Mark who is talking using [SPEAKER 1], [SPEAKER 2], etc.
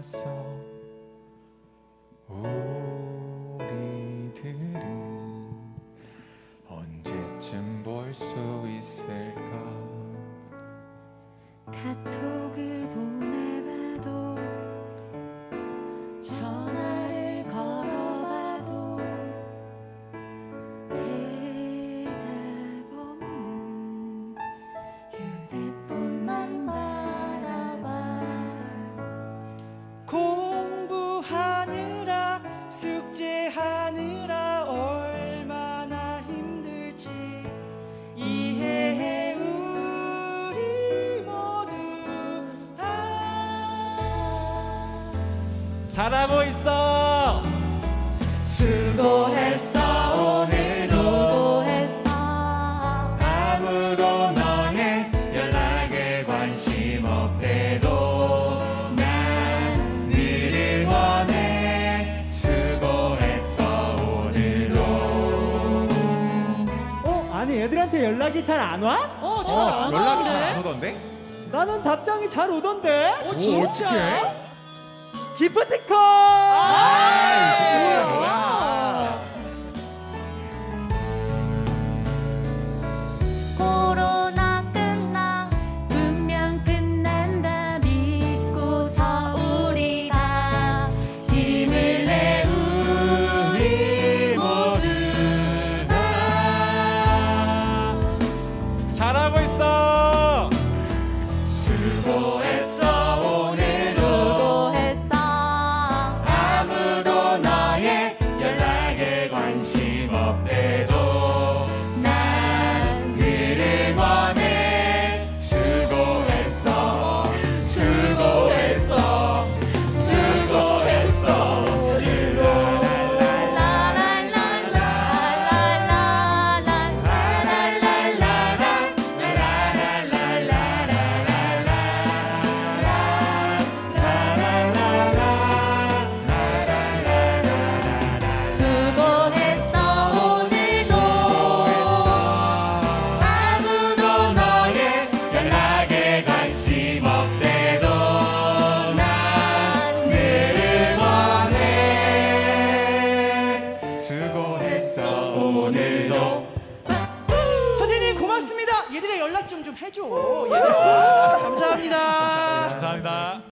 [SPEAKER 1] 와서 우리들은 언제쯤 볼 수 있을까?
[SPEAKER 2] 카톡을 보
[SPEAKER 3] 숙제하느라 얼마나 힘들지. 이해해 우리 모두. 아.
[SPEAKER 4] 잘하고 있어.
[SPEAKER 3] 수고했어 오늘도.
[SPEAKER 2] 수고했어.
[SPEAKER 1] 아무도 너의 연락에 관심 없대
[SPEAKER 4] 애들한테 연락이 잘 안 와?
[SPEAKER 3] 어, 잘안
[SPEAKER 1] 연락이 잘
[SPEAKER 3] 하는데?
[SPEAKER 1] 안 오던데?
[SPEAKER 4] 나는 답장이 잘 오던데.
[SPEAKER 3] 어, 진짜?
[SPEAKER 4] 기프티콘.
[SPEAKER 1] 아이, 뭐야. 수
[SPEAKER 3] 해줘. 얘들아